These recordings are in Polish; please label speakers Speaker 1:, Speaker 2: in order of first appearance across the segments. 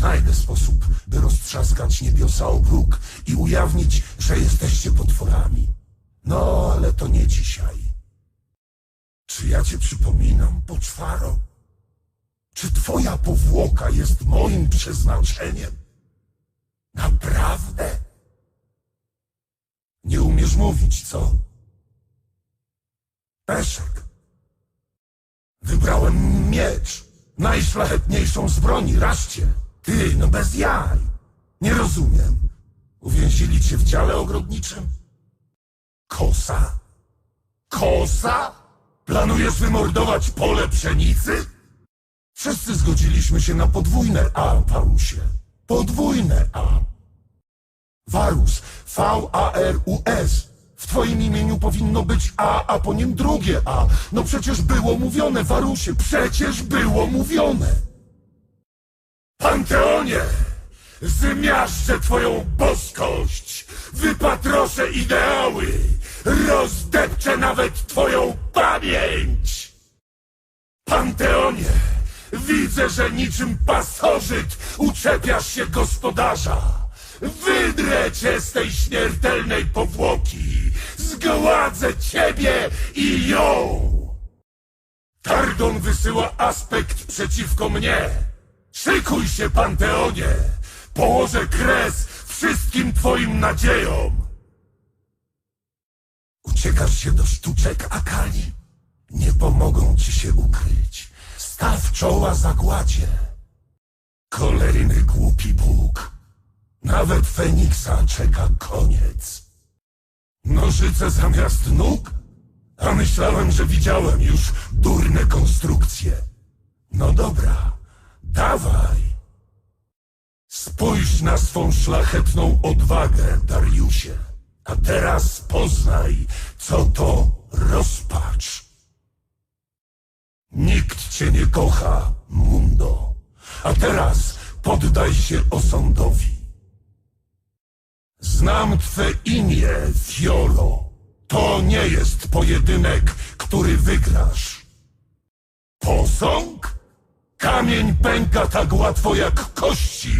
Speaker 1: Znajdę sposób, by roztrzaskać niebiosa o bruk i ujawnić, że jesteście potworami. No, ale to nie dzisiaj. Czy ja cię przypominam, poczwaro? Czy twoja powłoka jest moim przeznaczeniem? Naprawdę? Nie umiesz mówić, co? Peszek. Wybrałem miecz. Najszlachetniejszą z broni, raszcie. Ty, no bez jaj. Nie rozumiem. Uwięzili cię w dziale ogrodniczym? Kosa? Kosa? Planujesz wymordować pole pszenicy? Wszyscy zgodziliśmy się na podwójne A, Warusie. Podwójne A. Warus, V-A-R-U-S. W twoim imieniu powinno być A, a po nim drugie A. No przecież było mówione, Warusie, przecież było mówione. Panteonie, zmiażdżę twoją boskość, wypatroszę ideały, rozdepczę nawet twoją pamięć. Panteonie, widzę, że niczym pasożyt uczepiasz się gospodarza. Wydrę cię z tej śmiertelnej powłoki, zgładzę ciebie i ją. Tardon wysyła aspekt przeciwko mnie. Szykuj się, Panteonie! Położę kres wszystkim twoim nadziejom! Uciekasz się do sztuczek Akali? Nie pomogą ci się ukryć. Staw czoła zagładzie. Kolejny głupi Bóg. Nawet Feniksa czeka koniec. Nożyce zamiast nóg? A myślałem, że widziałem już durne konstrukcje. No dobra, dawaj. Spójrz na swą szlachetną odwagę, Dariusie. A teraz poznaj, co to rozpacz. Nikt cię nie kocha, Mundo. A teraz poddaj się osądowi. Znam twe imię, Fiolo. To nie jest pojedynek, który wygrasz. Posąg? Kamień pęka tak łatwo jak kości.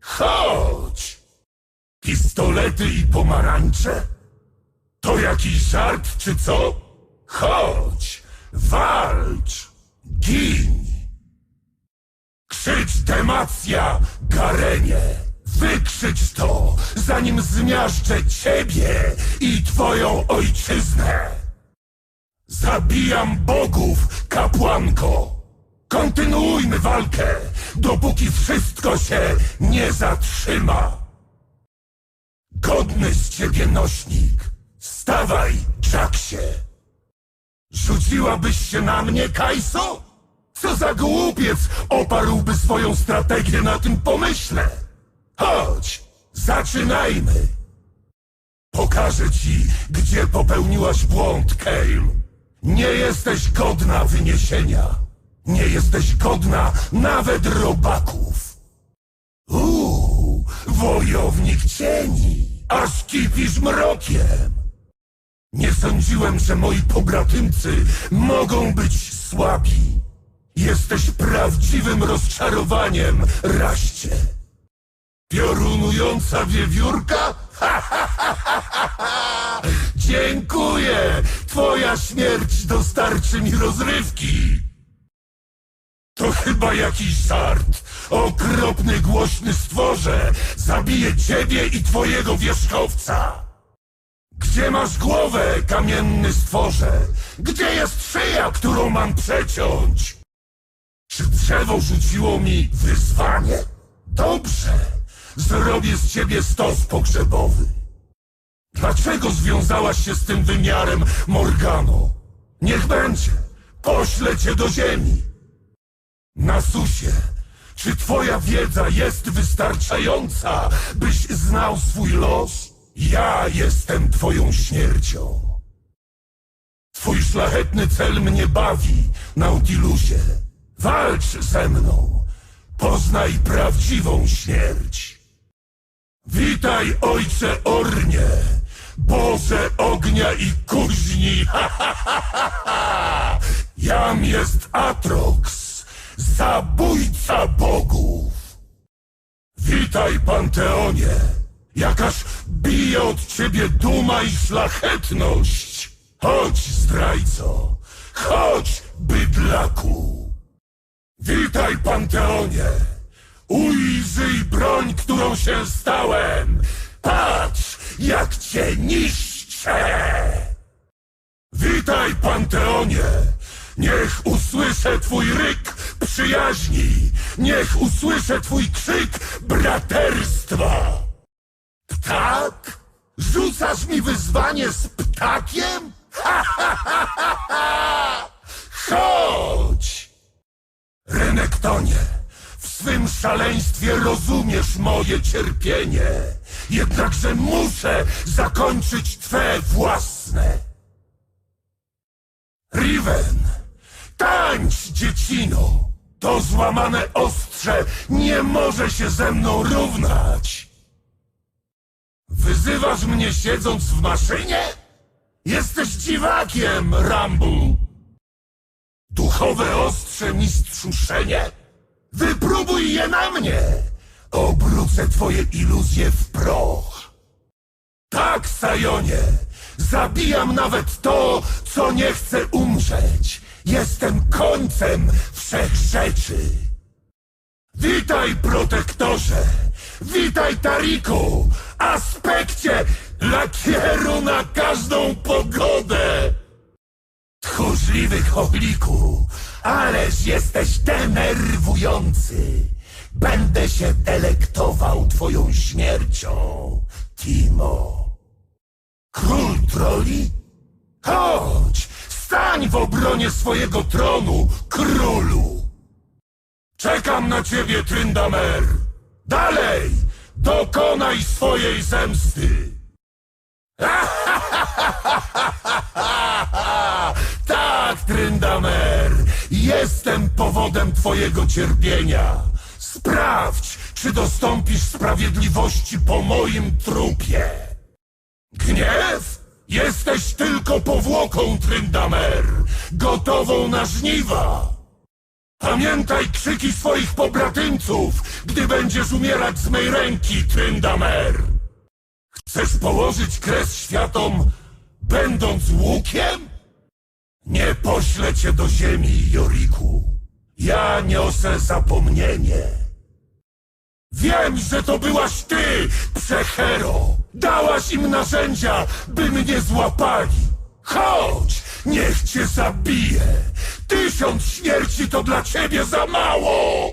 Speaker 1: Chodź! Pistolety i pomarańcze? To jakiś żart, czy co? Chodź, walcz, gin. Krzycz demacja, Garenie! Wykrzycz to, zanim zmiażdżę ciebie i twoją ojczyznę! Zabijam bogów, kapłanko! Kontynuujmy walkę, dopóki wszystko się nie zatrzyma! Godny z ciebie nośnik! Stawaj, Jacksie! Rzuciłabyś się na mnie, Kajso? Co za głupiec oparłby swoją strategię na tym pomyśle? Chodź, zaczynajmy! Pokażę ci, gdzie popełniłaś błąd, Kale. Nie jesteś godna wyniesienia. Nie jesteś godna nawet robaków. Uuu, wojownik cieni, aż kipisz mrokiem. Nie sądziłem, że moi pobratymcy mogą być słabi. Jesteś prawdziwym rozczarowaniem, raście. Piorunująca wiewiórka? Ha, ha, ha, ha. Dziękuję! Twoja śmierć dostarczy mi rozrywki. To chyba jakiś żart. Okropny, głośny stworze zabije ciebie i twojego wierzchowca. Gdzie masz głowę, kamienny stworze? Gdzie jest szyja, którą mam przeciąć? Czy drzewo rzuciło mi wyzwanie? Dobrze, zrobię z ciebie stos pogrzebowy. Dlaczego związałaś się z tym wymiarem, Morgano? Niech będzie, poślę cię do ziemi. Nasusie, czy twoja wiedza jest wystarczająca, byś znał swój los? Ja jestem twoją śmiercią. Twój szlachetny cel mnie bawi, Nautilusie. Walcz ze mną. Poznaj prawdziwą śmierć. Witaj, ojcze Ornie, Boże ognia i kuźni. Ha. Jam jest Atrox, zabójca bogów. Witaj, Panteonie! Jakaż bije od ciebie duma i szlachetność! Chodź, zdrajco! Chodź, bydlaku! Witaj, Panteonie! Ujrzyj broń, którą się stałem! Patrz, jak cię niszczę! Witaj, Panteonie! Niech usłyszę twój ryk przyjaźni! Niech usłyszę twój krzyk braterstwa! Ptak? Rzucasz mi wyzwanie z ptakiem? Ha, ha, ha, ha, ha! Chodź! Renektonie, w swym szaleństwie rozumiesz moje cierpienie. Jednakże muszę zakończyć twe własne. Riven, tańcz, dziecino! To złamane ostrze nie może się ze mną równać. Wyzywasz mnie siedząc w maszynie? Jesteś dziwakiem, Rambu! Duchowe ostrze mistrzu Szenie? Wypróbuj je na mnie! Obrócę twoje iluzje w proch. Tak, Sajonie! Zabijam nawet to, co nie chce umrzeć. Jestem końcem wszech rzeczy. Witaj, protektorze! Witaj, Tariku! Aspekcie lakieru na każdą pogodę! Tchórzliwy choliku, ależ jesteś denerwujący. Będę się delektował twoją śmiercią, Timo. Król troli? Chodź, stań w obronie swojego tronu, królu. Czekam na ciebie, Tryndamer. Dalej, dokonaj swojej zemsty. Tak, Tryndamer, jestem powodem twojego cierpienia. Sprawdź, czy dostąpisz sprawiedliwości po moim trupie. Gniew? Jesteś tylko powłoką, Tryndamer, gotową na żniwa. Pamiętaj krzyki swoich pobratyńców, gdy będziesz umierać z mej ręki, Tryndamer. Chcesz położyć kres światom, będąc łukiem? Nie poślę cię do ziemi, Joriku. Ja niosę zapomnienie. Wiem, że to byłaś ty, Przechero. Dałaś im narzędzia, by mnie złapali. Chodź, niech cię zabiję. Tysiąc śmierci to dla ciebie za mało.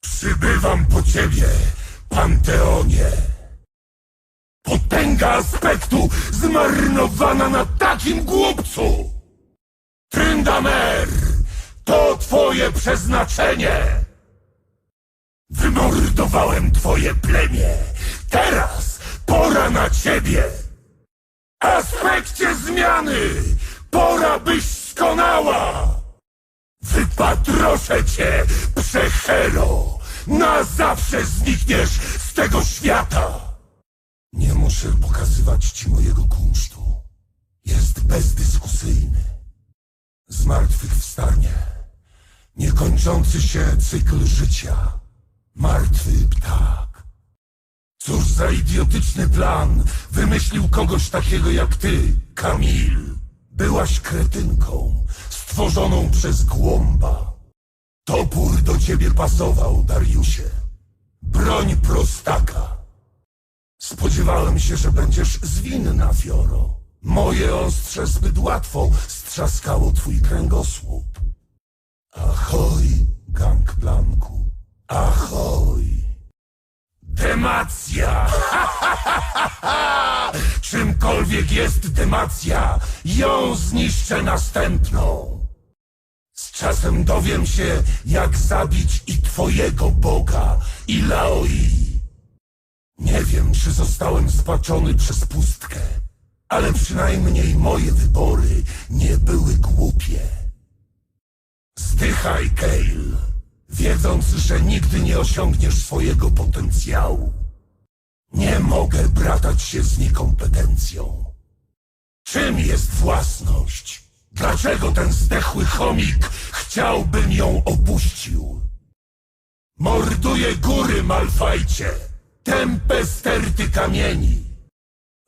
Speaker 1: Przybywam po ciebie, Panteonie. Potęga aspektu zmarnowana na takim głupcu! Tryndamer! To twoje przeznaczenie! Wymordowałem twoje plemię! Teraz pora na ciebie! Aspekcie zmiany! Pora byś skonała! Wypatroszę cię, Przechero! Na zawsze znikniesz z tego świata! Nie muszę pokazywać ci mojego kunsztu. Jest bezdyskusyjny. Zmartwychwstanie. Niekończący się cykl życia. Martwy ptak. Cóż za idiotyczny plan wymyślił kogoś takiego jak ty, Kamil. Byłaś kretynką, stworzoną przez głąba. Topór do ciebie pasował, Dariusie. Broń prostaka. Spodziewałem się, że będziesz zwinna, Fioro. Moje ostrze zbyt łatwo strzaskało twój kręgosłup. Ahoj, gangplanku. Ahoj. Demacja! Czymkolwiek jest demacja, ją zniszczę następną. Z czasem dowiem się, jak zabić i twojego Boga, i Laoi. Nie wiem, czy zostałem spaczony przez pustkę, ale przynajmniej moje wybory nie były głupie. Zdychaj, Kale, wiedząc, że nigdy nie osiągniesz swojego potencjału. Nie mogę bratać się z niekompetencją. Czym jest własność? Dlaczego ten zdechły chomik chciałbym ją opuścił? Morduje góry, Malfajcie! Tępe sterty kamieni!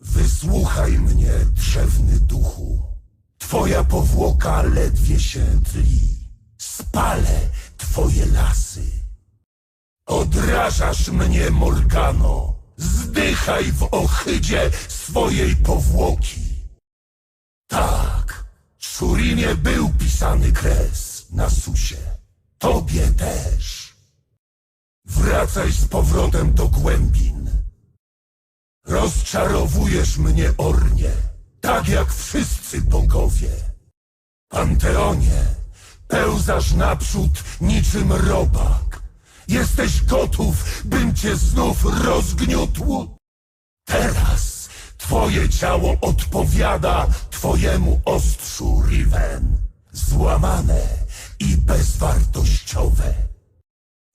Speaker 1: Wysłuchaj mnie, drzewny duchu. Twoja powłoka ledwie się tli. Spalę twoje lasy. Odrażasz mnie, Morgano. Zdychaj w ohydzie swojej powłoki. Tak, Szurimie był pisany kres na susie. Tobie też. Wracaj z powrotem do głębin. Rozczarowujesz mnie, Ornie, tak jak wszyscy bogowie. Panteonie, pełzasz naprzód niczym robak. Jesteś gotów, bym cię znów rozgniótł? Teraz twoje ciało odpowiada twojemu ostrzu, Riven. Złamane i bezwartościowe.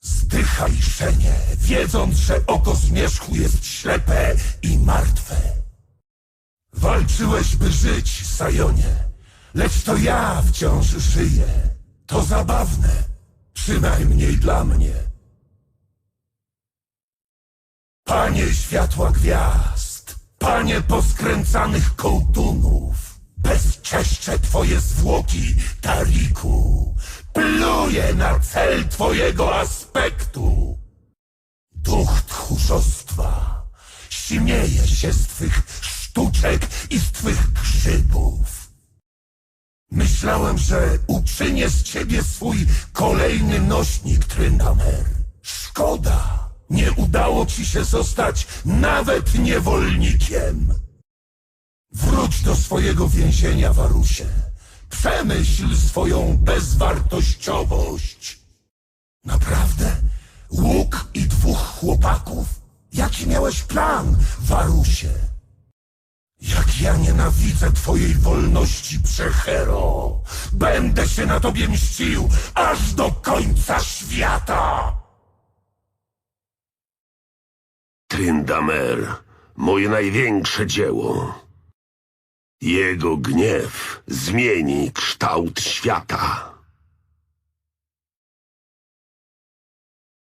Speaker 1: Zdychaj, Szenie, wiedząc, że oko zmierzchu jest ślepe i martwe. Walczyłeś, by żyć, Sajonie, lecz to ja wciąż żyję. To zabawne, przynajmniej dla mnie. Panie światła gwiazd, panie poskręcanych kołtunów, bezczeeszcze twoje zwłoki, Tariku, pluje na cel twojego aspektu. Duch tchórzostwa śmieje się z twych sztuczek i z twych grzybów. Myślałem, że uczynię z ciebie swój kolejny nośnik, Tryndamer. Szkoda, nie udało ci się zostać nawet niewolnikiem. Wróć do swojego więzienia, Warusie. Przemyśl swoją bezwartościowość. Naprawdę? Łuk i dwóch chłopaków? Jaki miałeś plan, Warusie? Jak ja nienawidzę twojej wolności, Przechero! Będę się na tobie mścił aż do końca świata!
Speaker 2: Tryndamer, moje największe dzieło. Jego gniew zmieni kształt świata.